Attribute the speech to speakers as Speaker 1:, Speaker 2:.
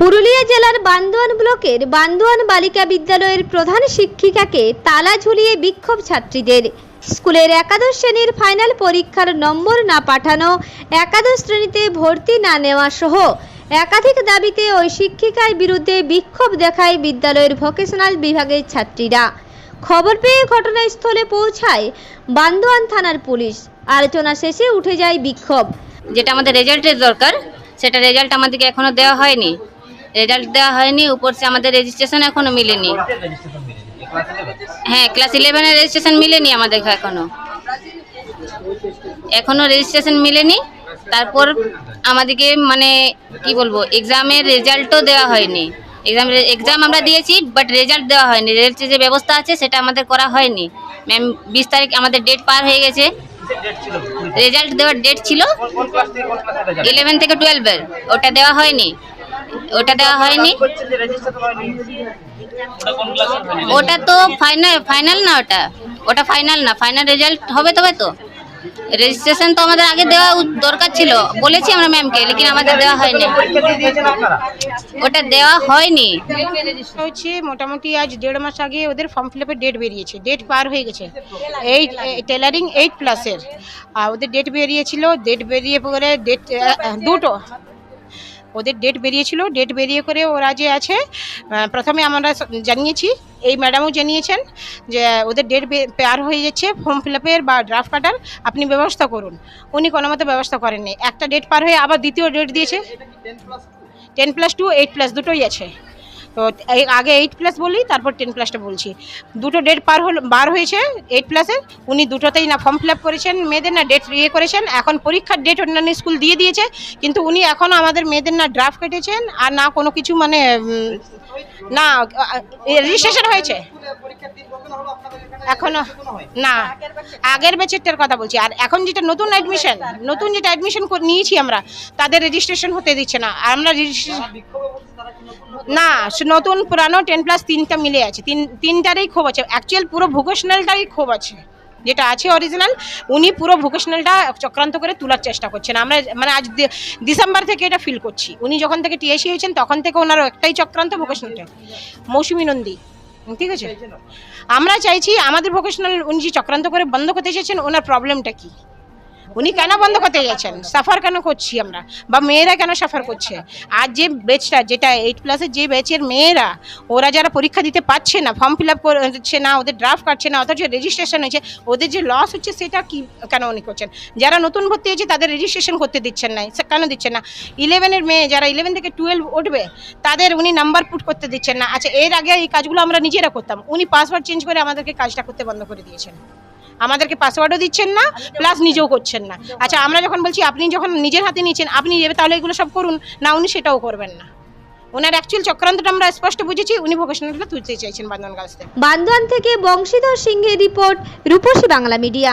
Speaker 1: পুরুলিয়া জেলার বান্দোয়ান ব্লকের বান্দোয়ান বালিকা বিদ্যালয়ের প্রধান শিক্ষিকাকে তালা ঝুলিয়ে বিক্ষোভ ছাত্রীদের। স্কুলের একাদশ শ্রেণির ফাইনাল পরীক্ষার নম্বর না পাঠানো, একাদশ শ্রেণীতে ভর্তি না নেওয়া সহ একাধিক দাবিতে ওই শিক্ষিকার বিরুদ্ধে বিক্ষোভ দেখায় বিদ্যালয়ের ভোকেশনাল বিভাগের ছাত্রীরা। খবর পেয়ে ঘটনাস্থলে পৌঁছায় বান্দোয়ান থানার পুলিশ। আলোচনা শেষে উঠে যায় বিক্ষোভ।
Speaker 2: যেটা আমাদের রেজাল্টের দরকার, সেটা রেজাল্ট আমাদেরকে এখনও দেওয়া হয়নি। রেজাল্ট দেওয়া হয়নি উপর সে আমাদের রেজিস্ট্রেশন এখনও মিলেনি। হ্যাঁ ক্লাস ইলেভেনের রেজিস্ট্রেশন মিলেনি আমাদের এখনও। এখনও রেজিস্ট্রেশন মিলেনি। তারপর আমাদেরকে মানে কি বলব এক্সামের রেজাল্টও দেওয়া হয়নি। এক্সাম এক্সাম আমরা দিয়েছি বাট রেজাল্ট দেওয়া হয়নি। রেজাল্টের যে ব্যবস্থা আছে সেটা আমাদের করা হয়নি। ম্যাম বিশ তারিখ আমাদের ডেট পার হয়ে গেছে। রেজাল্ট দেওয়ার ডেট ছিল ইলেভেন থেকে টুয়েলভের ওটা দেওয়া হয়নি। ওটা দেওয়া হয়নি। ওটা তো ফাইনাল ফাইনাল না ওটা। ওটা ফাইনাল না। ফাইনাল রেজাল্ট হবে তবে তো। রেজিস্ট্রেশন তো আমাদের আগে দেওয়া দরকার ছিল। বলেছি আমরা ম্যামকে লেকিন আমাদের দেওয়া হয়নি। ওটা দেওয়া হয়নি।
Speaker 3: হচ্ছে মোটামুটি আজ দেড় মাস আগে ওদের ফর্ম ফিল আপের ডেট বেরিয়েছে। ডেট পার হয়ে গেছে। এইট টেলারিং এইট প্লাসের আর ওদের ডেট বেরিয়েছিল। ডেট বেরিয়ে পরে ডেট দুটো। ওদের ডেট বেরিয়েছিল। ডেট বেরিয়ে করে ওরা যে আছে প্রথমে আমরা জানিয়েছি এই ম্যাডামও জানিয়েছেন যে ওদের ডেট পেয়ার হয়ে যাচ্ছে ফর্ম ফিল আপের বা ড্রাফট কাটার আপনি ব্যবস্থা করুন। উনি কোনো মতো ব্যবস্থা করেননি। একটা ডেট পার হয়ে আবার দ্বিতীয় ডেট দিয়েছে। Ten plus two eight plus দুটোই আছে। তো আগে এইট প্লাস বলি, তারপর টেন প্লাসটা বলছি। দুটো ডেট পার হল, বার হয়েছে এইট প্লাসের উনি দুটোতেই না ফর্ম ফিল করেছেন, মেয়েদের না ডেট ইয়ে করেছেন। এখন পরীক্ষার ডেট অন্যান্য স্কুল দিয়ে দিয়েছে। কিন্তু উনি এখনও আমাদের মেয়েদের না ড্রাফট কেটেছেন আর না কোনো কিছু মানে না রেজিস্ট্রেশন হয়েছে। এখনও, না, আগের ব্যাচেরটার কথা বলছি। আর এখন যেটা নতুন অ্যাডমিশন নতুন যেটা অ্যাডমিশন নিয়েছি আমরা, তাদের রেজিস্ট্রেশন হতে দিচ্ছে না। আর আমরা registration- না নতুন, পুরানো টেন প্লাস তিনটা মিলে আছে। তিন, তিনটারই ক্ষোভ আছে। অ্যাকচুয়াল পুরো ভোকেশনালটাই ক্ষোভ আছে। যেটা আছে অরিজিনাল উনি পুরো ভোকেশনালটা চক্রান্ত করে তোলার চেষ্টা করছেন। আমরা মানে আজ ডিসেম্বর থেকে এটা ফিল করছি। উনি যখন থেকে টিএসি হয়েছেন, তখন থেকে ওনার একটাই চক্রান্ত ভোকেশনালটা মৌসুমী নন্দী। ঠিক আছে? আমরা চাইছি আমাদের ভোকেশনাল উনি যে চক্রান্ত করে বন্ধ করতে চাইছেন ওনার প্রবলেমটা কি? উনি কেন বন্ধ করতে যাচ্ছেন সাফার কেন করছি আমরা? বা মেয়েরা কেন সাফার করছে? আর যে বেচটা যেটা এইট প্লাসের যে বেচের মেয়েরা, ওরা যারা পরীক্ষা দিতে পারছে না ফর্ম ফিল আপ করছে না, ওদের ড্রাফট কাটছে না, অথচ রেজিস্ট্রেশন হয়েছে, ওদের যে লস হচ্ছে সেটা কি, কেন উনি করছেন? যারা নতুন ভর্তি হয়েছে তাদের রেজিস্ট্রেশন করতে দিচ্ছেন না কেন দিচ্ছেন না? ইলেভেনের মেয়ে, যারা ইলেভেন থেকে টুয়েলভ উঠবে, তাদের উনি নাম্বার পুট করতে দিচ্ছেন না। আচ্ছা এর আগে এই কাজগুলো আমরা নিজেরা করতাম, উনি পাসওয়ার্ড চেঞ্জ করে আমাদেরকে কাজটা করতে বন্ধ করে দিয়েছেন। আমাদেরকে পাসওয়ার্ডও দিচ্ছেন না প্লাস নিজেও করছেন না। আচ্ছা আমরা যখন বলছি, আপনি যখন নিজের হাতে নিচ্ছেন, আপনি যাবে তাহলে এগুলো সব করুন। না, উনি সেটাও করবেন না। ওনার অ্যাকচুয়াল চক্রান্তটা আমরা স্পষ্ট বুঝেছি, উনি ভোকেশনালটা তুলতে চাইছেন বান্ধবান গাছ থেকে।
Speaker 1: বান্দোয়ান থেকে বংশীধর সিংহের রিপোর্ট, রূপসী বাংলা মিডিয়া।